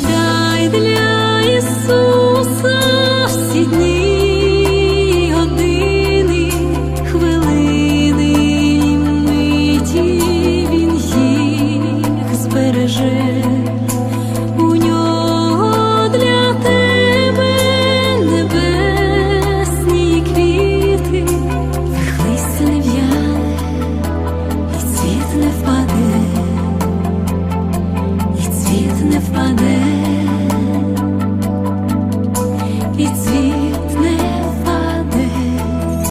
Дай для Ісуса всі дні, години, хвилини, миті він їх збереже. не впаде.